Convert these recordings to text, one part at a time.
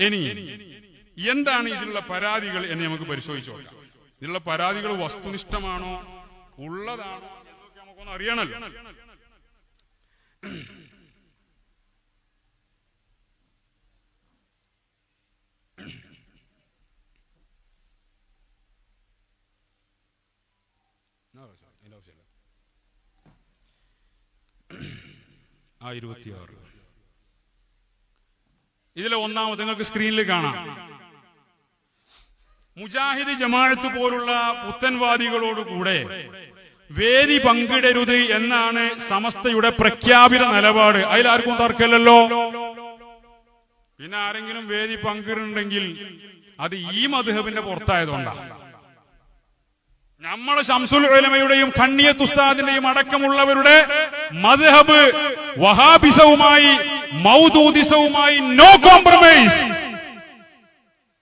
ഇനി എന്താണ് ഇതിലുള്ള പരാതികൾ എന്ന് നമുക്ക് പരിശോധിച്ചു ഇതിലുള്ള പരാതികൾ വസ്തുനിഷ്ഠമാണോ? ഉള്ളതാണോ? എന്നൊക്കെ നമുക്കൊന്ന് അറിയണല്ലോ. ആ ഇരുപത്തിയാറ്. ഇതിലെ ഒന്നാമത് നിങ്ങൾക്ക് സ്ക്രീനിൽ കാണാം. മുജാഹിദ് ജമാഅത്ത് പോലുള്ള പുത്തൻവാദികളോട് കൂടെ വേദി പങ്കിടരുത് എന്നാണ് സമസ്തയുടെ പ്രഖ്യാപിത നിലപാട്. അതിലാർക്കും തർക്കമില്ലല്ലോ. പിന്നെ ആരെങ്കിലും വേദി പങ്കിടുന്നുണ്ടെങ്കിൽ അത് ഈ മധുഹബിന്റെ പുറത്തായതുകൊണ്ടാണ് നമ്മളെ ഷംസുൽ ഉലമയുടെയും ഖണ്ണിയത്ത് ഉസ്താദിന്റെയും അടക്കമുള്ളവരുടെ മധുഹബ് വഹാബിസവുമായി മൗദൂദിസവുമായി നോ കോംപ്രമൈസ്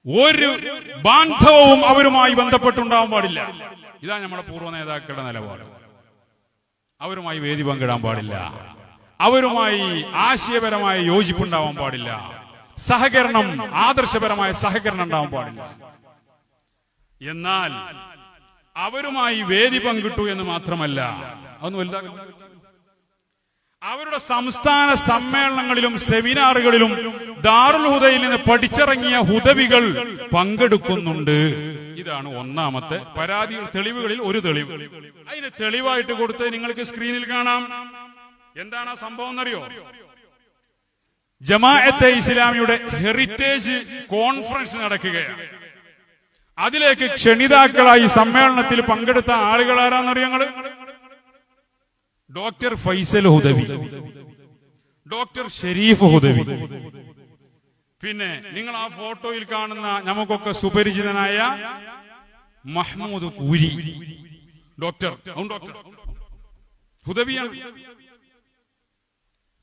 ഒരു ബാന്ധവവും അവരുമായി ബന്ധപ്പെട്ടുണ്ടാവാൻ പാടില്ല. ഇതാ നമ്മുടെ പൂർവ നേതാക്കളുടെ നിലപാട്. അവരുമായി വേദി പങ്കിടാൻ പാടില്ല. അവരുമായി ആശയപരമായ യോജിപ്പുണ്ടാവാൻ പാടില്ല. സഹകരണം ആദർശപരമായ സഹകരണം ഉണ്ടാവാൻ പാടില്ല. എന്നാൽ അവരുമായി വേദി പങ്കിട്ടു എന്ന് മാത്രമല്ല അതൊന്നും അവരുടെ സംസ്ഥാന സമ്മേളനങ്ങളിലും സെമിനാറുകളിലും ദാറുൽ ഹുദയിൽ നിന്ന് പഠിച്ചിറങ്ങിയ ഹുദവികൾ പങ്കെടുക്കുന്നുണ്ട്. ഇതാണ് ഒന്നാമത്തെ പരാതി തെളിവുകളിൽ ഒരു തെളിവ്. അതിന് തെളിവായിട്ട് കൊടുത്ത് നിങ്ങൾക്ക് സ്ക്രീനിൽ കാണാം. എന്താണ് ആ സംഭവം എന്നറിയോ? ജമാഅത്തെ ഇസ്ലാമിയുടെ ഹെറിറ്റേജ് കോൺഫറൻസ് നടക്കുകയാണ്. അതിലേക്ക് ക്ഷണിതാക്കളായി സമ്മേളനത്തിൽ പങ്കെടുത്ത ആളുകൾ ആരാന്നറിയോ ഞങ്ങൾ ഡോക്ടർ ഫൈസൽ ഹുദവി. ഡോക്ടർ ഷെരീഫ് ഹുദവി. പിന്നെ നിങ്ങൾ ആ ഫോട്ടോയിൽ കാണുന്ന നമുക്കൊക്കെ സുപരിചിതനായ മഹ്മൂദ് കൂരി ഡോക്ടർ ഡോക്ടർ. ഹുദവിയാണ്.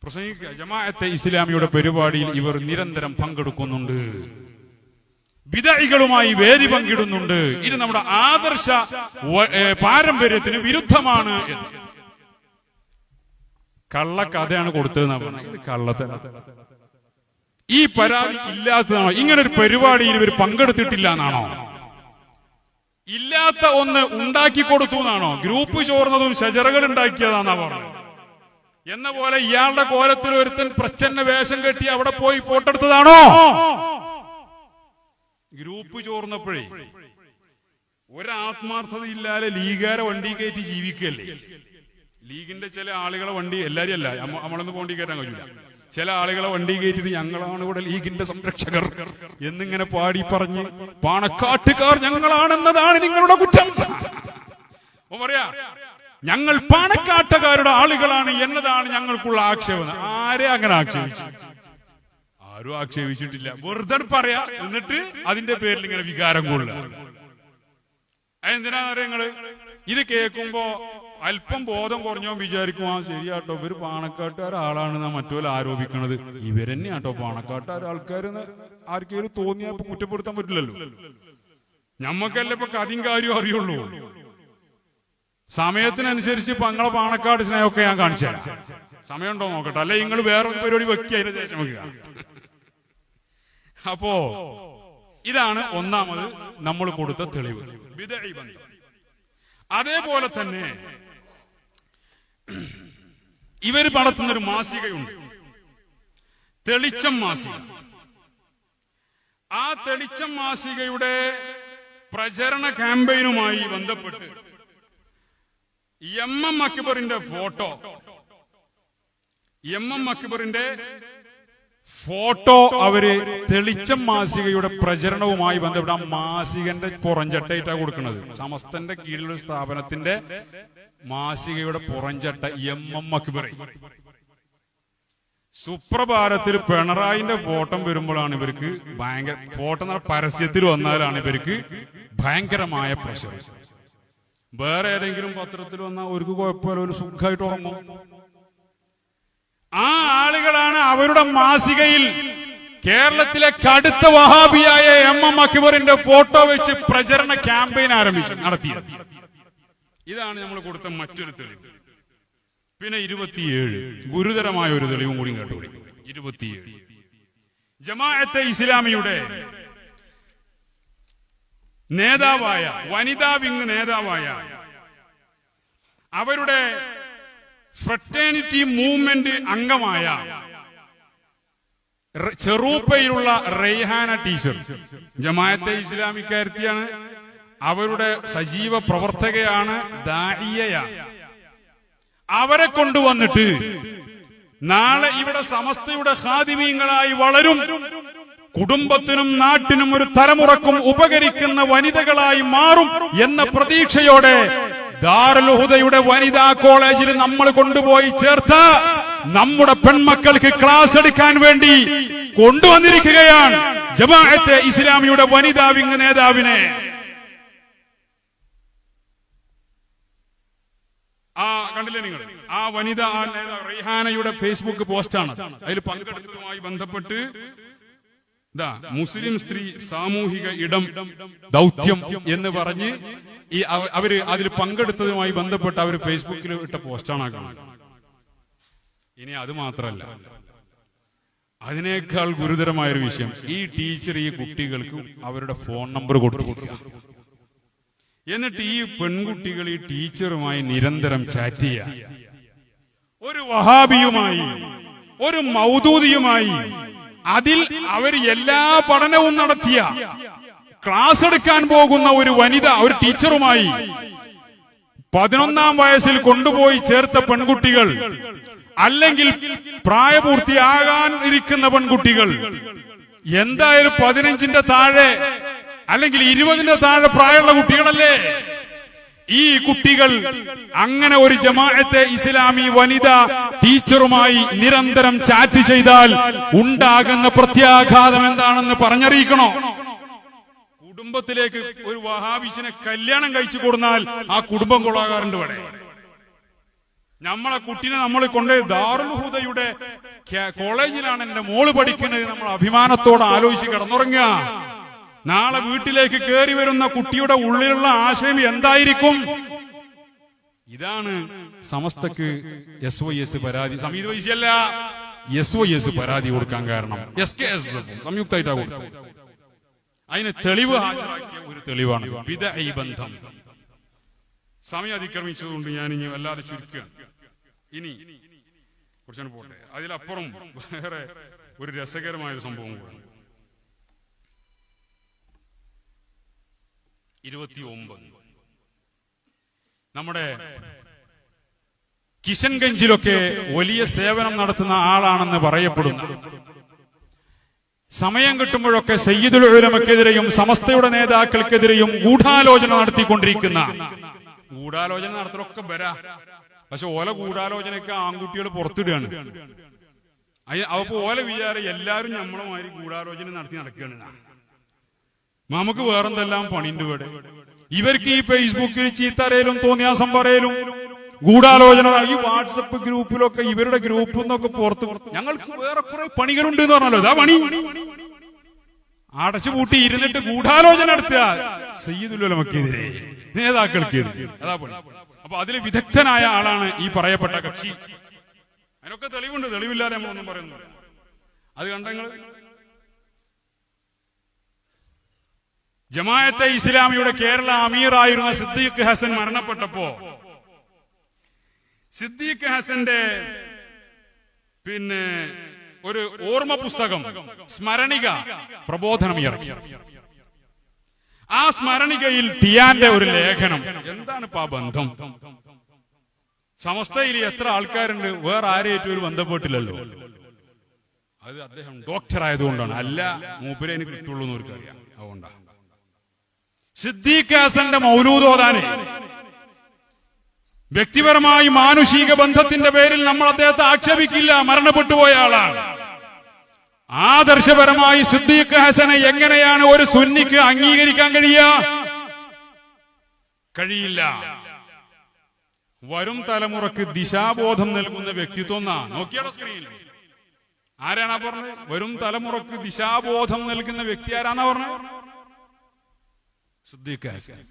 പ്രസംഗിക്കുക ജമാഅത്തെ ഇസ്ലാമിയുടെ പരിപാടിയിൽ ഇവർ നിരന്തരം പങ്കെടുക്കുന്നുണ്ട്. വിദായികളുമായി വേദി പങ്കിടുന്നുണ്ട്. ഇത് നമ്മുടെ ആദർശ പാരമ്പര്യത്തിന് വിരുദ്ധമാണ് എന്ന്. കള്ളക്കഥയാണ് കൊടുത്തതെന്നാ പറഞ്ഞത്. കള്ളത്തെ ഈ പരാതി ഇല്ലാത്തതാണോ? ഇങ്ങനെ ഒരു പരിപാടിയിൽ ഇവർ പങ്കെടുത്തിട്ടില്ല എന്നാണോ ഇല്ലാത്ത ഒന്ന് ഉണ്ടാക്കി കൊടുത്തു എന്നാണോ ഗ്രൂപ്പ് ചോർന്നതും ശജറകൾ ഉണ്ടാക്കിയതാന്നാ പറഞ്ഞത്. എന്ന പോലെ ഇയാളുടെ കോലത്തിൽ ഒരുത്തൻ പ്രച്ഛന്ന വേഷം കെട്ടി അവിടെ പോയി ഫോട്ടോ എടുത്തതാണോ? ഗ്രൂപ്പ് ചോർന്നപ്പോഴേ ഒരാത്മാർത്ഥതയില്ലാതെ ലീഗാരെ വണ്ടി കയറ്റി ജീവിക്കല്ലേ ലീഗിന്റെ ചില ആളുകളെ വണ്ടി എല്ലാരും അല്ല നമ്മളൊന്ന് പോണ്ടി കയറ്റാൻ കഴിയില്ല ചില ആളുകളെ വണ്ടി കയറ്റിട്ട് ഞങ്ങളാണ് ഇവിടെ ലീഗിന്റെ സംരക്ഷകർ എന്നിങ്ങനെ പാടി പറഞ്ഞ് പാണക്കാട്ടുകാർ ഞങ്ങളാണെന്നതാണ് നിങ്ങളുടെ കുറ്റം. പറയാ ഞങ്ങൾ പാണക്കാട്ടുകാരുടെ ആളുകളാണ് എന്നതാണ് ഞങ്ങൾക്കുള്ള ആക്ഷേപം. ആരെ അങ്ങനെ ആക്ഷേപിച്ചു? ആരും ആക്ഷേപിച്ചിട്ടില്ല. വെറുതെ പറയാ. എന്നിട്ട് അതിന്റെ പേരിൽ ഇങ്ങനെ വികാരം കൊള്ളുക. അതെന്തിനാ നിങ്ങൾ? ഇത് കേൾക്കുമ്പോ അല്പം ബോധം കുറഞ്ഞോ വിചാരിക്കും ആ ശരിയാട്ടോ ഇവർ പാണക്കാട്ടുകാർ ആളാണെന്നാ മറ്റോല ആരോപിക്കണത്. ഇവരെന്നെയാട്ടോ പാണക്കാട്ടുകാർ ആൾക്കാരെന്ന് ആർക്കെങ്കിലും തോന്നിയാ ഇപ്പൊ കുറ്റപ്പെടുത്താൻ പറ്റില്ലല്ലോ. ഞമ്മക്കല്ല ഇപ്പൊ കഥയും കാര്യവും അറിയുള്ളൂ. സമയത്തിനനുസരിച്ച് ഇപ്പൊ പങ്ങളെ പാണക്കാട് സ്നേഹമൊക്കെ ഞാൻ കാണിച്ചു സമയമുണ്ടോ നോക്കട്ടെ. അല്ലെ നിങ്ങൾ വേറെ പരിപാടി വെക്കുക അതിന് ശേഷം വെക്കുക. അപ്പോ ഇതാണ് ഒന്നാമത് നമ്മൾ കൊടുത്ത തെളിവ്. അതേപോലെ തന്നെ ഇവർ നടത്തുന്ന ഒരു മാസികയുണ്ട്. തെളിച്ചം മാസിക. ആ തെളിച്ചം മാസികയുടെ പ്രചരണ ക്യാമ്പയിനുമായി ബന്ധപ്പെട്ട് എം എം അക്ബറിന്റെ ഫോട്ടോ. എം എം അക്ബറിന്റെ ഫോട്ടോ അവർ തെളിച്ചം മാസികയുടെ പ്രചരണവുമായി ബന്ധപ്പെട്ട മാസികന്റെ പുറഞ്ചട്ടയിട്ടാ കൊടുക്കുന്നത് സമസ്തന്റെ കീഴിലുള്ള സ്ഥാപനത്തിന്റെ മാസികയുടെ പുറഞ്ചട്ട എം എം അക്ബറി. സുപ്രഭാരത്തിൽ പിണറായിന്റെ ഫോട്ടം വരുമ്പോഴാണ് ഇവർക്ക് ഭയങ്കര ഫോട്ടോ പരസ്യത്തിൽ വന്നാലാണ് ഇവർക്ക് ഭയങ്കരമായ പ്രഷർ. വേറെ ഏതെങ്കിലും പത്രത്തിൽ വന്നാൽ ഒരു കുഴപ്പമില്ല ഒരു സുഖമായിട്ട് ഉറങ്ങും. ആ ആളുകളാണ് അവരുടെ മാസികയിൽ കേരളത്തിലെ കടുത്ത വഹാബിയായ എം എം അക്ബറിന്റെ ഫോട്ടോ വെച്ച് പ്രചരണ ക്യാമ്പയിൻ ആരംഭിച്ചു നടത്തി ഇതാണ് നമ്മൾ കൊടുത്ത മറ്റൊരു തെളിവ്. പിന്നെ ഇരുപത്തിയേഴ് ഗുരുതരമായ ഒരു തെളിവും കൂടി കേട്ടു ഇരുപത്തിയേഴ്. ജമാഅത്തെ ഇസ്ലാമിയുടെ നേതാവായ വനിതാ വിങ് നേതാവായ അവരുടെ ഫ്രട്ടേണിറ്റി മൂവ്മെന്റ് അംഗമായ ചെറൂപ്പയിലുള്ള റെയ്ഹാന ടീച്ചർ. ജമാഅത്തെ ഇസ്ലാമിക്കാരത്തിയാണ്. അവരുടെ സജീവ പ്രവർത്തകയാണ് അവരെ കൊണ്ടുവന്നിട്ട് നാളെ ഇവിടെ സമസ്തയുടെ ഹാദിമീങ്ങളായി വളരും. കുടുംബത്തിനും നാട്ടിനും ഒരു തലമുറക്കും ഉപകരിക്കുന്ന വനിതകളായി മാറും എന്ന പ്രതീക്ഷയോടെ ദാറുൽഹുദയുടെ വനിതാ കോളേജിൽ നമ്മൾ കൊണ്ടുപോയി ചേർത്ത് നമ്മുടെ പെൺമക്കൾക്ക് ക്ലാസ് എടുക്കാൻ വേണ്ടി കൊണ്ടുവന്നിരിക്കുകയാണ് ജമാഅത്തെ ഇസ്ലാമിയുടെ വനിതാ വിങ് നേതാവിനെ. ആ കണ്ടില്ലേ നിങ്ങൾ? ആ വനിത ആ റെയ്ഹാനയുടെ ഫേസ്ബുക്ക് പോസ്റ്റാണ്. അതിൽ പങ്കെടുത്തതുമായി ബന്ധപ്പെട്ട് മുസ്ലിം സ്ത്രീ സാമൂഹിക ഇടം ദൗത്യം എന്ന് പറഞ്ഞ് ഈ അവർ അതിൽ പങ്കെടുത്തതുമായി ബന്ധപ്പെട്ട് അവർ ഫേസ്ബുക്കിൽ ഇട്ട പോസ്റ്റാണ് കാണുന്നത്. ഇനി അത് മാത്രമല്ല അതിനേക്കാൾ ഗുരുതരമായ ഒരു വിഷയം ഈ ടീച്ചർ ഈ കുട്ടികൾക്ക് അവരുടെ ഫോൺ നമ്പർ കൊടുത്തു എന്നിട്ട് ഈ പെൺകുട്ടികൾ ഈ ടീച്ചറുമായി നിരന്തരം ചാറ്റ് ചെയ്യാം ഒരു വഹാബിയുമായി ഒരു മൗദൂദിയുമായി അതിൽ അവർ എല്ലാ പഠനവും നടത്തിയ ക്ലാസ് എടുക്കാൻ പോകുന്ന ഒരു വനിത ഒരു ടീച്ചറുമായി പതിനൊന്നാം വയസ്സിൽ കൊണ്ടുപോയി ചേർത്ത പെൺകുട്ടികൾ അല്ലെങ്കിൽ പ്രായപൂർത്തിയാകാൻ ഇരിക്കുന്ന പെൺകുട്ടികൾ എന്തായാലും പതിനഞ്ചിന്റെ താഴെ അല്ലെങ്കിൽ ഇരുപതിന്റെ താഴെ പ്രായമുള്ള കുട്ടികളല്ലേ? ഈ കുട്ടികൾ അങ്ങനെ ഒരു ജമാഅത്തെ ഇസ്ലാമി വനിത ടീച്ചറുമായി നിരന്തരം ചാറ്റ് ചെയ്താൽ ഉണ്ടാകുന്ന പ്രത്യാഘാതം എന്താണെന്ന് പറഞ്ഞറിയിക്കണോ? കുടുംബത്തിലേക്ക് ഒരു വഹാബിസിനെ കല്യാണം കഴിച്ചു കൊടുന്നാൽ ആ കുടുംബം കൊള്ളാകാറുണ്ട് ഇവിടെ. നമ്മളെ കുട്ടീനെ നമ്മൾ കൊണ്ടുപോയി ദാറുൽ ഹുദയുടെ കോളേജിലാണ് എന്റെ മോൾ പഠിക്കുന്നത്. നമ്മൾ അഭിമാനത്തോടെ ആലോചിച്ച് കിടന്നുറങ്ങുക. നാളെ വീട്ടിലേക്ക് കയറി വരുന്ന കുട്ടിയുടെ ഉള്ളിലുള്ള ആശയം എന്തായിരിക്കും? ഇതാണ് സമസ്തക്ക് എസ് വൈ എസ് പരാതി. സമീത വൈശ്യല്ല എസ് വൈ എസ് പരാതി കൊടുക്കാൻ കാരണം. എസ് കെ എസ് സംയുക്തമായിട്ടാണ് കൊടുത്തത്. അതിന് തെളിവ് ഹാജരാക്കിയ ഒരു തെളിവാണ്. വിദഈ ബന്ധം. സമയം അതിക്രമിച്ചതുകൊണ്ട് ഞാൻ ഇനി വല്ലാതെ ചുരുക്കുകയാണ്. ഇനി കുറച്ചു പോട്ടെ. അതിലപ്പുറം വേറെ ഒരു രസകരമായ ഒരു സംഭവം കൂടെ ഇരുപത്തി ഒമ്പത് നമ്മുടെ കിഷൻഗഞ്ചിലൊക്കെ വലിയ സേവനം നടത്തുന്ന ആളാണെന്ന് പറയപ്പെടുന്നു. സമയം കിട്ടുമ്പോഴൊക്കെ സയ്യിദുൽ ഉലമക്കെതിരെയും സമസ്തയുടെ നേതാക്കൾക്കെതിരെയും ഗൂഢാലോചന നടത്തിക്കൊണ്ടിരിക്കുന്ന. ഗൂഢാലോചന നടത്തലൊക്കെ വരാ. പക്ഷെ ഓല ഗൂഢാലോചനയൊക്കെ ആൺകുട്ടികൾ പുറത്തിടുകയാണ്. അപ്പൊ ഓല വിചാരം എല്ലാരും നമ്മളുമാതിരി ഗൂഢാലോചന നടത്തി നടക്കുകയാണ്. നമുക്ക് വേറെന്തെല്ലാം പണിന്റെ ഇവിടെ? ഇവർക്ക് ഈ ഫേസ്ബുക്കിൽ ചീത്തറയിലും തോന്നിയാസം പറയലും. ഗൂഢാലോചന ഈ വാട്സപ്പ് ഗ്രൂപ്പിലൊക്കെ ഇവരുടെ ഗ്രൂപ്പിൽ നിന്നൊക്കെ പുറത്ത് ഞങ്ങൾക്ക് വേറെ കുറെ പണികളുണ്ട് എന്ന് പറഞ്ഞല്ലോ ഇതാ പണി. അടച്ചു പൂട്ടി ഇരുന്നിട്ട് ഗൂഢാലോചന നടത്തുക. സയ്യിദുലമക്കെതിരെ നേതാക്കൾക്കെതിരെ അതാ പണി. അപ്പൊ അതിൽ വിദഗ്ധനായ ആളാണ് ഈ പറയപ്പെട്ട കക്ഷി. അതിനൊക്കെ തെളിവുണ്ട്. തെളിവില്ലാതെ നമ്മളൊന്നും പറയുന്നു അത് കണ്ടെങ്കിൽ ജമായത്തെ ഇസ്ലാമിയുടെ കേരള അമീറായിരുന്ന സിദ്ദീഖ് ഹസൻ മരണപ്പെട്ടപ്പോ സിദ്ദീഖ് ഹസന്റെ പിന്നെ ഒരു ഓർമ്മ പുസ്തകം സ്മരണിക പ്രബോധനം ഇറക്കി. ആ സ്മരണികയിൽ ടിയാന്റെ ഒരു ലേഖനം. എന്താണ് ഇപ്പൊ ആ ബന്ധം? സമസ്തയിൽ എത്ര ആൾക്കാരുണ്ട്? വേറെ ആരെയും ഒരു ബന്ധപ്പെട്ടില്ലല്ലോ. അത് അദ്ദേഹം ഡോക്ടർ ആയതുകൊണ്ടാണ്. അല്ല മൂപ്പരെ എനിക്ക് കിട്ടുള്ളൂ എന്ന് അവർക്കറിയാം അതുകൊണ്ടാണ് സിദ്ദീഖ് ഹസന്റെ മൗലൂദ് ഓതാനെ. വ്യക്തിപരമായി മാനുഷിക ബന്ധത്തിന്റെ പേരിൽ നമ്മൾ അദ്ദേഹത്തെ ആക്ഷേപിക്കില്ല മരണപ്പെട്ടു പോയ ആളാണ്. ആദർശപരമായി സിദ്ദീഖ് ഹസനെ എങ്ങനെയാണ് ഒരു സുന്നിക്ക് അംഗീകരിക്കാൻ കഴിയുക? കഴിയില്ല. വരും തലമുറയ്ക്ക് ദിശാബോധം നൽകുന്ന വ്യക്തിത്വം നോക്കിയാടോ സ്ക്രീനിൽ ആരാണാ പറഞ്ഞത്? വരും തലമുറയ്ക്ക് ദിശാബോധം നൽകുന്ന വ്യക്തി ആരാന്നാ പറഞ്ഞത്? സിദ്ദീഖ് ഹസൻ.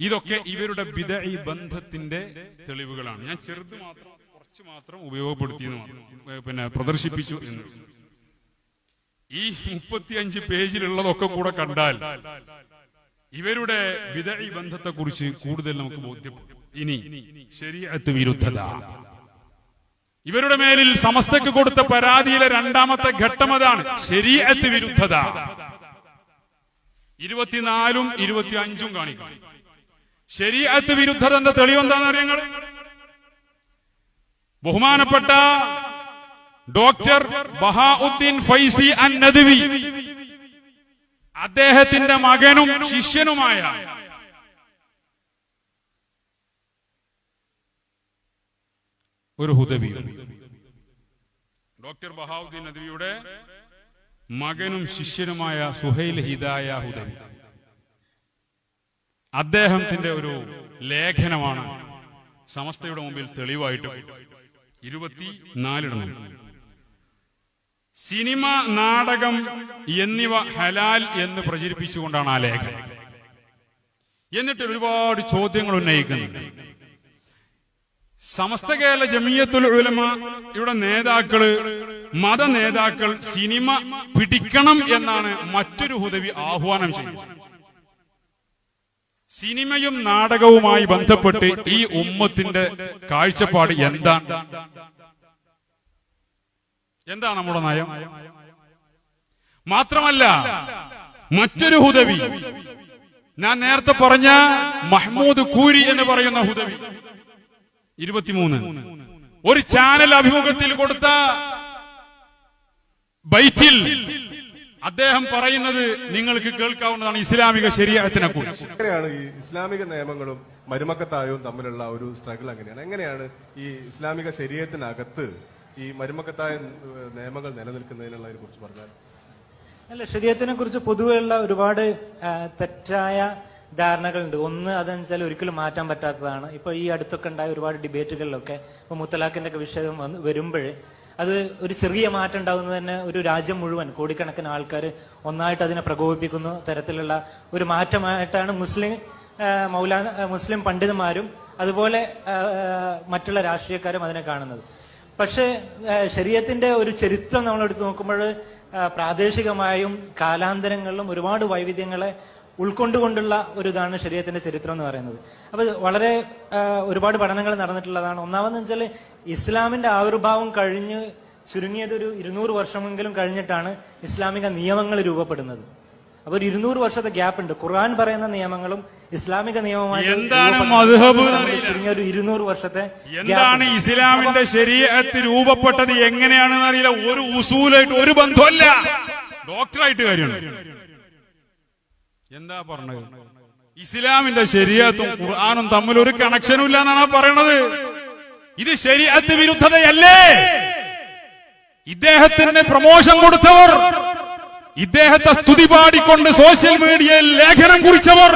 ഇതൊക്കെ ഇവരുടെ ബിദഈ ബന്ധത്തിന്റെ തെളിവുകളാണ്. ഞാൻ ചെറുത് മാത്രം കുറച്ച് മാത്രം ഉപയോഗപ്പെടുത്തിയെന്ന് മാത്രം പിന്നെ പ്രദർശിപ്പിച്ചു എന്ന് ഈ മുപ്പത്തിയഞ്ച് പേജിലുള്ളതൊക്കെ കൂടെ കണ്ടാൽ ഇവരുടെ ബിദഈ ബന്ധത്തെ കുറിച്ച് കൂടുതൽ നമുക്ക് ബോധ്യപ്പെടും. ഇനി ശരീരത്ത് വിരുദ്ധത. ഇവരുടെ മേലിൽ സമസ്തക്ക് കൊടുത്ത പരാതിയിലെ രണ്ടാമത്തെ ഘട്ടം അതാണ് ശരീരത്ത് വിരുദ്ധത. ഇരുപത്തിനാലും ഇരുപത്തിയഞ്ചും കാണിക്കും ശരീരത്ത് വിരുദ്ധത എന്ന തെളിവെന്താണെന്ന് അറിയങ്ങൾ ബഹുമാനപ്പെട്ട ഡോക്ടർ ബഹാഉദ്ദീൻ ഫൈസി അൻ നദവി അദ്ദേഹത്തിന്റെ മകനും ശിഷ്യനുമായ ഒരു ഹുദവി ഡോക്ടർ ബഹാവുദ്ദീൻ നദവിയുടെ മകനും ശിഷ്യനുമായ സുഹൈൽ ഹിദായ ഹുദവി. അദ്ദേഹത്തിന്റെ ഒരു ലേഖനമാണ്. സമസ്തയുടെ മുമ്പിൽ തെളിവായിട്ട് ഇരുപത്തി നാലിടണം സിനിമ നാടകം എന്നിവ ഹലാൽ എന്ന് പ്രചരിപ്പിച്ചുകൊണ്ടാണ് ആ ലേഖനം. എന്നിട്ട് ഒരുപാട് ചോദ്യങ്ങൾ ഉന്നയിക്കുന്നുണ്ട്. സമസ്ത കേരള ജമിയത്തുൽ ഉലമ ഇവിടെ നേതാക്കൾ മത നേതാക്കൾ സിനിമ പിടിക്കണം എന്നാണ് മറ്റൊരു ഹുദവി ആഹ്വാനം ചെയ്യുന്നത്. സിനിമയും നാടകവുമായി ബന്ധപ്പെട്ട് ഈ ഉമ്മത്തിന്റെ കാഴ്ചപ്പാട് എന്താണ്? എന്താണ് നമ്മുടെ നയം? മാത്രമല്ല മറ്റൊരു ഹുദവി. ഞാൻ നേരത്തെ പറഞ്ഞ മഹ്മൂദ് കൂരി എന്ന് പറയുന്ന ഹുദവി. ഇരുപത്തിമൂന്ന്. ഒരു ചാനൽ അഭിമുഖത്തിൽ കൊടുത്ത ബൈറ്റിൽ അദ്ദേഹം പറയുന്നത് നിങ്ങൾക്ക് കേൾക്കാവുന്നതാണ് ഇസ്ലാമിക ശരീരത്തിനെ കുറിച്ച്. എങ്ങനെയാണ് ഈ ഇസ്ലാമിക നിയമങ്ങളും മരുമക്കത്തായവും തമ്മിലുള്ള ഒരു സ്ട്രഗിൾ എങ്ങനെയാണ്? എങ്ങനെയാണ് ഈ ഇസ്ലാമിക ശരീരത്തിനകത്ത് ഈ മരുമക്കത്തായ നിയമങ്ങൾ നിലനിൽക്കുന്നതിനുള്ളതിനെ കുറിച്ച് പറഞ്ഞാൽ? അല്ല ശരീരത്തിനെ കുറിച്ച് പൊതുവെയുള്ള ഒരുപാട് തെറ്റായ ധാരണകളുണ്ട്. ഒന്ന് അതെന്ന് വെച്ചാൽ ഒരിക്കലും മാറ്റാൻ പറ്റാത്തതാണ്. ഇപ്പൊ ഈ അടുത്തൊക്കെ ഉണ്ടായ ഒരുപാട് ഡിബേറ്റുകളിലൊക്കെ ഇപ്പൊ മുത്തലാഖിന്റെ ഒക്കെ വിഷയം വന്ന് വരുമ്പോഴേ അത് ഒരു ചെറിയ മാറ്റം ഉണ്ടാകുന്നത് തന്നെ ഒരു രാജ്യം മുഴുവൻ കോടിക്കണക്കിന് ആൾക്കാർ ഒന്നായിട്ട് അതിനെ പ്രകോപിപ്പിക്കുന്ന തരത്തിലുള്ള ഒരു മാറ്റമായിട്ടാണ് മുസ്ലിം മൗലാന മുസ്ലിം പണ്ഡിതന്മാരും അതുപോലെ മറ്റുള്ള രാഷ്ട്രീയക്കാരും അതിനെ കാണുന്നത്. പക്ഷേ ശരീരത്തിന്റെ ഒരു ചരിത്രം നമ്മൾ എടുത്തു നോക്കുമ്പോൾ പ്രാദേശികമായും കാലാന്തരങ്ങളിലും ഒരുപാട് വൈവിധ്യങ്ങളെ ഉൾക്കൊണ്ടുകൊണ്ടുള്ള ഒരു ഇതാണ് ശരീരത്തിന്റെ ചരിത്രം എന്ന് പറയുന്നത്. അപ്പൊ വളരെ ഒരുപാട് പഠനങ്ങൾ നടന്നിട്ടുള്ളതാണ്. ഒന്നാമതെന്ന് വെച്ചാൽ ഇസ്ലാമിന്റെ ആവിർഭാവം കഴിഞ്ഞ് ചുരുങ്ങിയത് ഒരു ഇരുന്നൂറ് വർഷമെങ്കിലും കഴിഞ്ഞിട്ടാണ് ഇസ്ലാമിക നിയമങ്ങൾ രൂപപ്പെടുന്നത്. അപ്പൊ ഒരു ഇരുന്നൂറ് വർഷത്തെ ഗ്യാപ്പ് ഉണ്ട് ഖുർആൻ പറയുന്ന നിയമങ്ങളും ഇസ്ലാമിക നിയമമായി ചുരുങ്ങിയ ഒരു ഇരുന്നൂറ് വർഷത്തെ എന്താണ് ഇസ്ലാമിന്റെ ശരീരത്തിൽ രൂപപ്പെട്ടത് എങ്ങനെയാണെന്ന് അറിയില്ല. ഒരു ഉസൂലായിട്ട് ഒരു ബന്ധമല്ല ഡോക്ടറായിട്ട് കാര്യമാണ് എന്താ പറഞ്ഞത്? ഇസ്ലാമിന്റെ ശരിയത്തും ഖുർആാനും തമ്മിൽ ഒരു കണക്ഷനും ഇല്ല എന്നാണ് പറയണത്. ഇത് ശരിയത്ത് വിരുദ്ധതയല്ലേ? ഇദ്ദേഹത്തിന് പ്രമോഷൻ കൊടുത്തവർ ഇദ്ദേഹത്തെ സ്തുതി പാടിക്കൊണ്ട് സോഷ്യൽ മീഡിയയിൽ ലേഖനം കുറിച്ചവർ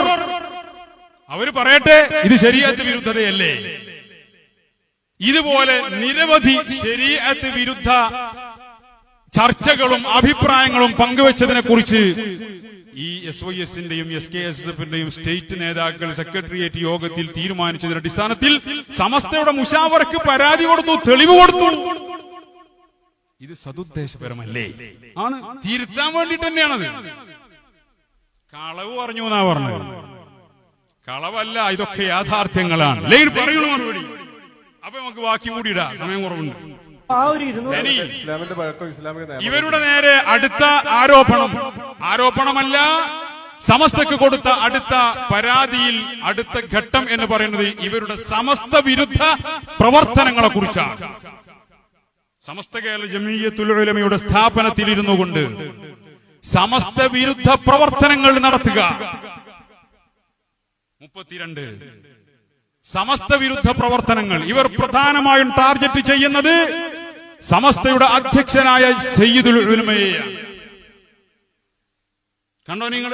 അവർ പറയട്ടെ ഇത് ശരീരത്ത് വിരുദ്ധതയല്ലേ? ഇതുപോലെ നിരവധി ശരീരത്ത് വിരുദ്ധ ചർച്ചകളും അഭിപ്രായങ്ങളും പങ്കുവച്ചതിനെ കുറിച്ച് ഈ എസ് വൈ എസിന്റെയും എസ് കെ എസ് എഫിന്റെയും സ്റ്റേറ്റ് നേതാക്കൾ സെക്രട്ടേറിയറ്റ് യോഗത്തിൽ തീരുമാനിച്ചതിന്റെ അടിസ്ഥാനത്തിൽ സമസ്തയുടെ മുഷാവർക്ക് പരാതി കൊടുത്തു തെളിവ് കൊടുത്തു. ഇത് സതുദ്ദേശപരമല്ലേ? ആണ്. തിരുത്താൻ വേണ്ടിട്ട് തന്നെയാണത്. കളവ് പറഞ്ഞു എന്നാ പറഞ്ഞത്. കളവല്ല ഇതൊക്കെ യാഥാർത്ഥ്യങ്ങളാണ്. പറയണു മറുപടി. അപ്പൊ നമുക്ക് ബാക്കി കൂടി ഇടാം. സമയം കുറവുണ്ട്. ഇവരുടെ നേരെ അടുത്ത ആരോപണം. ആരോപണമല്ല സമസ്തക്ക് കൊടുത്ത അടുത്ത പരാതിയിൽ അടുത്ത ഘട്ടം എന്ന് പറയുന്നത് ഇവരുടെ സമസ്ത വിരുദ്ധ പ്രവർത്തനങ്ങളെ കുറിച്ചാണ്. സമസ്ത കേരള ജമീയ ഉലമയുടെ സ്ഥാപനത്തിൽ ഇരുന്നു കൊണ്ട് സമസ്ത വിരുദ്ധ പ്രവർത്തനങ്ങൾ നടത്തുക. മുപ്പത്തിരണ്ട്. സമസ്ത വിരുദ്ധ പ്രവർത്തനങ്ങൾ. ഇവർ പ്രധാനമായും ടാർഗറ്റ് ചെയ്യുന്നത് സമസ്തയുടെ അധ്യക്ഷനായ സയ്യിദുൽ ഉലമയെയാണ് കണ്ടോ നിങ്ങൾ?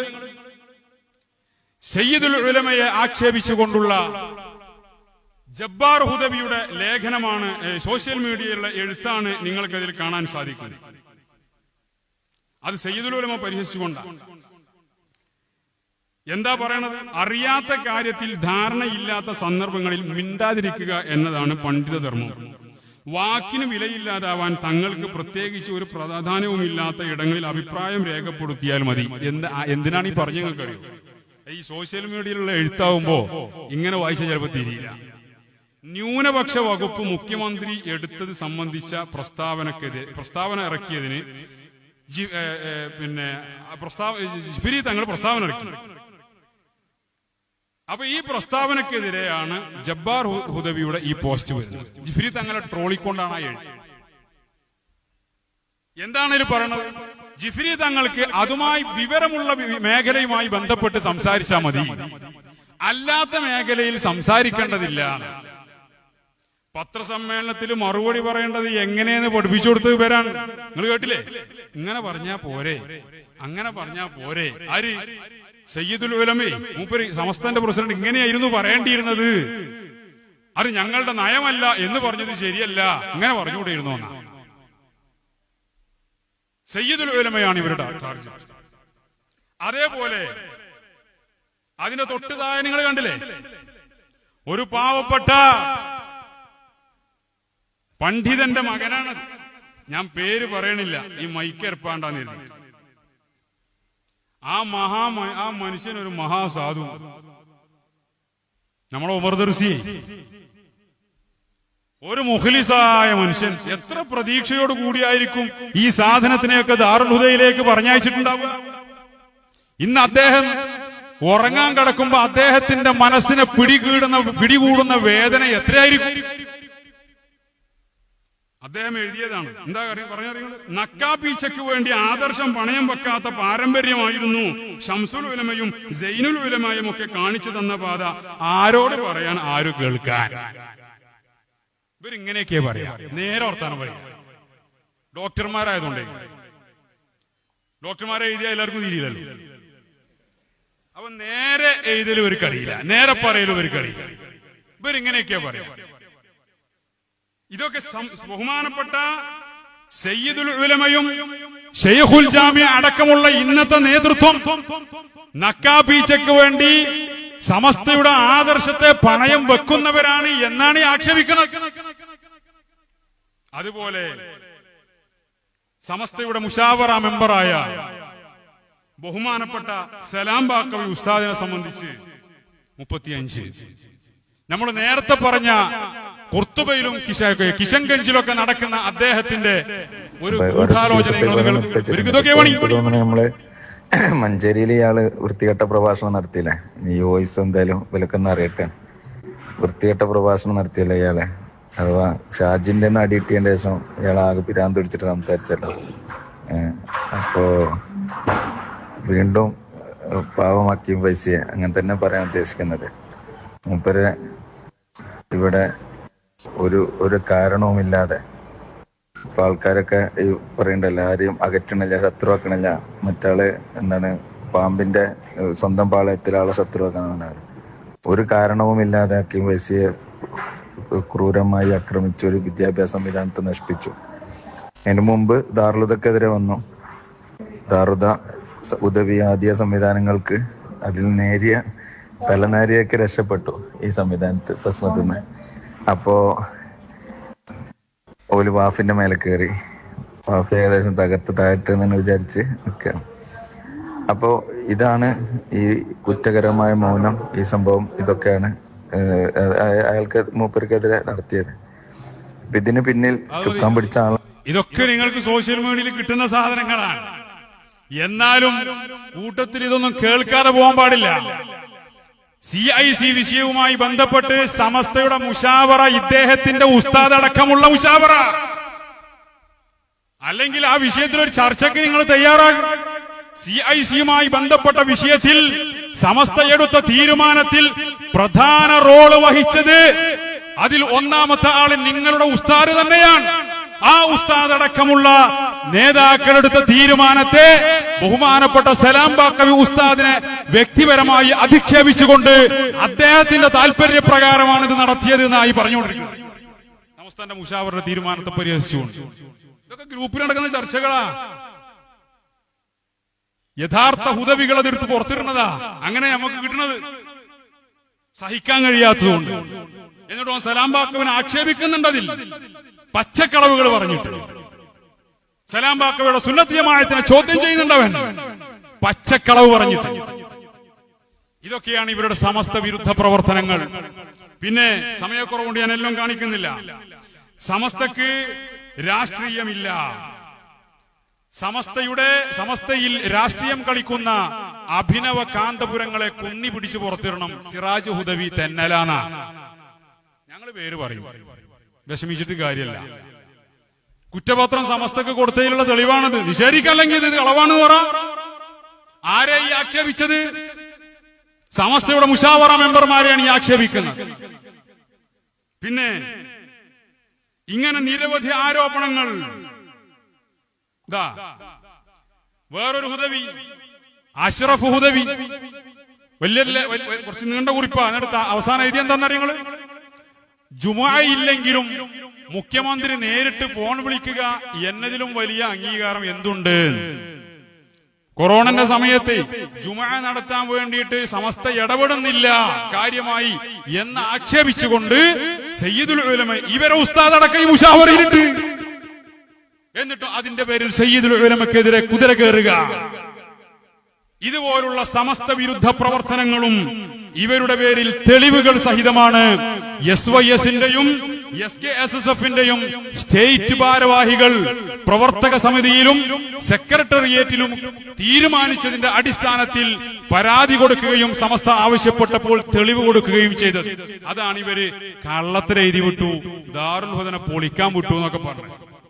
സയ്യിദുൽ ഉലമയെ ആക്ഷേപിച്ചുകൊണ്ടുള്ള ജബ്ബാർ ഹുദബിയുടെ ലേഖനമാണ് സോഷ്യൽ മീഡിയയിലുള്ള എഴുത്താണ് നിങ്ങൾക്ക് അതിൽ കാണാൻ സാധിക്കുന്നത്. അത് സയ്യിദുൽ ഉലമ പരിഹസിച്ചുകൊണ്ടാണ്. എന്താ പറയണത്? അറിയാത്ത കാര്യത്തിൽ ധാരണയില്ലാത്ത സന്ദർഭങ്ങളിൽ മിണ്ടാതിരിക്കുക എന്നതാണ് പണ്ഡിത ധർമ്മം വാക്കിന് വിലയില്ലാതാവാൻ തങ്ങൾക്ക് പ്രത്യേകിച്ച് ഒരു പ്രാധാന്യവും ഇല്ലാത്ത ഇടങ്ങളിൽ അഭിപ്രായം രേഖപ്പെടുത്തിയാൽ മതി. എന്താ എന്തിനാണ് ഈ പറഞ്ഞു നിങ്ങൾക്കറിയോ? ഈ സോഷ്യൽ മീഡിയയിലുള്ള എഴുത്താവുമ്പോ ഇങ്ങനെ വായിച്ച ചിലപ്പോൾ തിരിയില്ല. ന്യൂനപക്ഷ വകുപ്പ് മുഖ്യമന്ത്രി എടുത്തത് സംബന്ധിച്ച പ്രസ്താവനക്കെതിരെ പ്രസ്താവന ഇറക്കിയതിന് പിന്നെ പ്രസ്താവ തങ്ങൾ പ്രസ്താവന ഇറക്കി. അപ്പൊ ഈ പ്രസ്താവനക്കെതിരെയാണ് ജബ്ബാർ ഹുദവിയുടെ ഈ പോസ്റ്റ് വരുന്നത്. ജിഫ്രി തങ്ങളെ ട്രോളിക്കൊണ്ടാണ് ആ എഴുതി. എന്താണ് ഇത് പറയുന്നത് ജിഫ്രി തങ്ങൾക്ക് അതുമായി വിവരമുള്ള മേഖലയുമായി ബന്ധപ്പെട്ട് സംസാരിച്ചാൽ മതി. അല്ലാത്ത മേഖലയിൽ സംസാരിക്കേണ്ടതില്ല. പത്രസമ്മേളനത്തിൽ മറുപടി പറയേണ്ടത് എങ്ങനെയെന്ന് പഠിപ്പിച്ചു കൊടുത്തത് പേരാണ് നിങ്ങൾ കേട്ടില്ലേ? ഇങ്ങനെ പറഞ്ഞാ പോരെ. അങ്ങനെ പറഞ്ഞാ പോരെ. ആര്? സയ്യിദുൽ ഉലമേ മൂപ്പര് സമസ്തന്റെ പ്രസിഡന്റ് ഇങ്ങനെയായിരുന്നു പറയേണ്ടിയിരുന്നത്. അത് ഞങ്ങളുടെ നയമല്ല എന്ന് പറഞ്ഞത് ശരിയല്ല. ഇങ്ങനെ പറഞ്ഞുകൂടെയിരുന്നു സയ്യിദുൽ ഉലമയാണ് ഇവരുടെ അതേപോലെ അതിന്റെ തൊട്ടുതായ നിങ്ങൾ കണ്ടില്ലേ? ഒരു പാവപ്പെട്ട പണ്ഡിതന്റെ മകനാണ്. ഞാൻ പേര് പറയണില്ല. ഈ മൈക്ക് എറപ്പാണ്ടാന്നിരുന്നു ആ മഹാ ആ മനുഷ്യൻ ഒരു മഹാസാധു. നമ്മളെ ഉമർ ദർസി ഒരു മുഖലിസായ മനുഷ്യൻ എത്ര പ്രതീക്ഷയോട് കൂടിയായിരിക്കും ഈ സാധനത്തിനെയൊക്കെ ദാറുൽ ഹുദയിലേക്ക് പറഞ്ഞയച്ചിട്ടുണ്ടാവുക? ഇന്ന് അദ്ദേഹം ഉറങ്ങാൻ കിടക്കുമ്പോ അദ്ദേഹത്തിന്റെ മനസ്സിനെ പിടികൂടുന്ന പിടികൂടുന്ന വേദന എത്രയായിരിക്കും? അദ്ദേഹം എഴുതിയതാണ്. എന്താ കാര്യം? പറഞ്ഞറിയുന്നത് നക്കാപ്പീച്ചയ്ക്ക് വേണ്ടി ആദർശം പണയം വെക്കാത്ത പാരമ്പര്യമായിരുന്നു ഷംസുൽ ഉലമയും ജൈനുൽ ഉലമയും ഒക്കെ കാണിച്ചു തന്ന പാത. ആരോട് പറയാൻ ആര് കേൾക്കാൻ? ഇവരിങ്ങനെയൊക്കെയാ പറയാ. നേരെ ഓർത്താണ് പറയാ. ഡോക്ടർമാരായതുകൊണ്ടേ. ഡോക്ടർമാരെ എഴുതിയാൽ എല്ലാവർക്കും തിരിയില്ലല്ലോ. അപ്പൊ നേരെ എഴുതലും ഒരു കളിയില്ല. നേരെ പറയലും ഒരു കളിയില്ല. ഇവരിങ്ങനെയൊക്കെയാ പറയാ. ഇതൊക്കെ ബഹുമാനപ്പെട്ട സയ്യിദുൽ ഉലമയും ഷെയ്ഖുൽ ജാമ്യ അടക്കമുള്ള ഇന്നത്തെ നേതൃത്വം നക്കാപീച്ചയ്ക്ക് വേണ്ടി സമസ്തയുടെ ആദർശത്തെ പണയം വെക്കുന്നവരാണ് എന്നാണ് ആക്ഷേപിക്കുന്നത്. അതുപോലെ സമസ്തയുടെ മുഷാവറ മെമ്പറായ ബഹുമാനപ്പെട്ട സലാം ബാക്കവി ഉസ്താദിനെ സംബന്ധിച്ച് മുപ്പത്തിയഞ്ച്. നമ്മൾ നേരത്തെ പറഞ്ഞ കുർത്തുബയിലും കിഷ- കിഷൻഗഞ്ചിലൊക്കെ നടക്കുന്ന അദ്ദേഹത്തിന്റെ ഒരു ഗൂഢാലോചന മഞ്ചേരിയിൽ ഇയാൾ വൃത്തികെട്ട പ്രഭാഷണം നടത്തിയില്ലേ? ഈ വോയിസ് എന്തായാലും വിലക്കെന്ന് അറിയട്ടെ. വൃത്തികെട്ട പ്രഭാഷണം നടത്തിയല്ലേ ഇയാളെ? അഥവാ ഷാജിന്റെ നടി കിട്ടിയതിന്റെ ശേഷം ഇയാൾ ആകെ പിരാന്ത് പിടിച്ചിട്ട് സംസാരിച്ചല്ലോ അപ്പോ വീണ്ടും പാവമാക്കിയും പാവമാക്കി പൈസയെ അങ്ങനെ തന്നെ പറയാൻ ഉദ്ദേശിക്കുന്നത്. മൂപ്പര് ഇവിടെ ഒരു ഒരു കാരണവുമില്ലാതെ ഇപ്പൊ ആൾക്കാരൊക്കെ ഈ പറയണ്ടല്ലോ ആരെയും അകറ്റണില്ല ശത്രുവാക്കണില്ല. മറ്റാൾ എന്താണ് പാമ്പിന്റെ സ്വന്തം പാളയത്തിൽ ആളെ ശത്രുവാക്കുന്നവനാണ്. ഒരു കാരണവുമില്ലാതെ അക്കിം വൈസിയെ ക്രൂരമായി ആക്രമിച്ചു ഒരു വിദ്യാഭ്യാസ സംവിധാനത്തെ നശിപ്പിച്ചു. അതിനു മുമ്പ് ദാറുദക്കെതിരെ വന്നു. ദാറുദ ഉദവി ആദ്യ സംവിധാനങ്ങൾക്ക് അതിൽ നേരിയ തലനാരിയൊക്കെ രക്ഷപ്പെട്ടു ഈ സംവിധാനത്തെ പ്രശ്നത്തിൽ അപ്പോ ഓൽ വാഫിന്റെ മേലെ കയറി വാഫ് ഏകദേശം തകർത്ത് താഴ്ത്ത് എന്ന് വിചാരിച്ച് നിൽക്കുകയാണ് അപ്പോ ഇതാണ് ഈ കുറ്റകരമായ മൗനം ഈ സംഭവം ഇതൊക്കെയാണ് അയാൾക്ക് മൂപ്പർക്കെതിരെ നടത്തിയത്. ഇതിന് പിന്നിൽ ചുക്കാൻ പിടിച്ച ആൾ ഇതൊക്കെ നിങ്ങൾക്ക് സോഷ്യൽ മീഡിയയിൽ കിട്ടുന്ന സാധനങ്ങളാണ്. എന്നാലും കൂട്ടത്തിൽ ഇതൊന്നും കേൾക്കാതെ പോകാൻ പാടില്ല. സി ഐ സി വിഷയവുമായി ബന്ധപ്പെട്ട് സമസ്തയുടെ മുഷാവറ ഇദ്ദേഹത്തിന്റെ ഉസ്താദ് അടക്കമുള്ള മുഷാവറ. അല്ലെങ്കിൽ ആ വിഷയത്തിൽ ഒരു ചർച്ചയ്ക്ക് നിങ്ങൾ തയ്യാറാകും. സി ഐ സിയുമായി ബന്ധപ്പെട്ട വിഷയത്തിൽ സമസ്ത എടുത്ത തീരുമാനത്തിൽ പ്രധാന റോൾ വഹിച്ചത് അതിൽ ഒന്നാമത്തെ ആൾ നിങ്ങളുടെ ഉസ്താദ് തന്നെയാണ്. ആ ഉസ്താദ് അടക്കമുള്ള നേതാക്കളെടുത്ത തീരുമാനത്തെ ബഹുമാനപ്പെട്ട സലാം ബാക്കവി ഉസ്താദിനെ വ്യക്തിപരമായി അധിക്ഷേപിച്ചുകൊണ്ട് അദ്ദേഹത്തിന്റെ താല്പര്യപ്രകാരമാണ് ഇത് നടത്തിയത് എന്നായി പറഞ്ഞുകൊണ്ടിരിക്കുന്നത് നമസ്താന്റെ മുഷാവറുടെ തീരുമാനത്തെ പരിഹസിച്ചുകൊണ്ട്. ഇതൊക്കെ ഗ്രൂപ്പിൽ നടക്കുന്ന ചർച്ചകളാ. യഥാർത്ഥ ഹുദവികൾ അതെടുത്ത് പുറത്തിരുന്നതാ അങ്ങനെ നമുക്ക് കിട്ടുന്നത് സഹിക്കാൻ കഴിയാത്തതുകൊണ്ട്. എന്നിട്ടോ സലാം ബാക്കവൻ ആക്ഷേപിക്കുന്നുണ്ട് അതിൽ പച്ചക്കളവുകൾ പറഞ്ഞിട്ട്. സലാം ബാക്കവയുടെ സുന്നത്തിയമായത്തിനെ ചോദ്യം ചെയ്യുന്നുണ്ടവൻ. പച്ചക്കളവ് പറഞ്ഞിട്ട്. ഇതൊക്കെയാണ് ഇവരുടെ സമസ്ത വിരുദ്ധ പ്രവർത്തനങ്ങൾ. പിന്നെ സമയക്കുറവുകൊണ്ട് ഞാൻ എല്ലാം കാണിക്കുന്നില്ല. സമസ്തക്ക് രാഷ്ട്രീയമില്ല. സമസ്തയുടെ സമസ്തയിൽ രാഷ്ട്രീയം കളിക്കുന്ന അഭിനവ കാന്തപുരങ്ങളെ കുന്നി പിടിച്ചു പുറത്തിടണം. സിറാജ് ഹുദവി തെന്നലാന ഞങ്ങൾ പേര് പറയും. വിഷമിച്ചിട്ട് കാര്യമല്ല. കുറ്റപത്രം സമസ്തക്ക് കൊടുത്തതിലുള്ള തെളിവാണത്. നിഷേധിക്കല്ലെങ്കിൽ ഇത് കളവാണെന്ന് പറ. ആരെ ഈ ആക്ഷേപിച്ചത്? സമസ്തയുടെ മുഷാവറ മെമ്പർമാരെയാണ് ഈ ആക്ഷേപിക്കുന്നത്. പിന്നെ ഇങ്ങനെ നിരവധി ആരോപണങ്ങൾ. വേറൊരു ഹുദവി. അഷ്റഫ് ഹുദവി. വലിയ കുറച്ച് നീണ്ട കുറിപ്പാ. എന്നിട്ട് അവസാനം എഴുതി എന്താണെന്നറിയങ്ങൾ ജുമാ ഇല്ലെങ്കിലും മുഖ്യമന്ത്രി നേരിട്ട് ഫോൺ വിളിക്കുക എന്നതിലും വലിയ അംഗീകാരം എന്തുണ്ട്? കൊറോണന്റെ സമയത്ത് ജുമാ നടത്താൻ വേണ്ടിയിട്ട് സമസ്ത ഇടപെടുന്നില്ല. കാര്യമായി എന്ന് ആക്ഷേപിച്ചുകൊണ്ട് സയ്യിദുൽ ഉലമ ഇവരെ ഉസ്താദടക്കം ഈ മുഷാവറയിലിട്ട് എന്നിട്ട് അതിന്റെ പേരിൽ സയ്യിദുൽ ഉലമക്കെതിരെ കുതിര കയറുക. ഇതുപോലുള്ള സമസ്ത വിരുദ്ധ പ്രവർത്തനങ്ങളും ഇവരുടെ പേരിൽ തെളിവുകൾ സഹിതമാണ് എസ് വൈ എസിന്റെയും എസ് കെ എസ് എസ് എഫിന്റെയും സ്റ്റേറ്റ് ഭാരവാഹികൾ പ്രവർത്തക സമിതിയിലും സെക്രട്ടേറിയറ്റിലും തീരുമാനിച്ചതിന്റെ അടിസ്ഥാനത്തിൽ പരാതി കൊടുക്കുകയും സമസ്ത ആവശ്യപ്പെട്ടപ്പോൾ തെളിവ് കൊടുക്കുകയും ചെയ്തത്. അതാണ് ഇവർ കള്ളത്തിലെഴുതി വിട്ടു. ദാറുൽ പൊളിക്കാൻ വിട്ടു എന്നൊക്കെ പറഞ്ഞു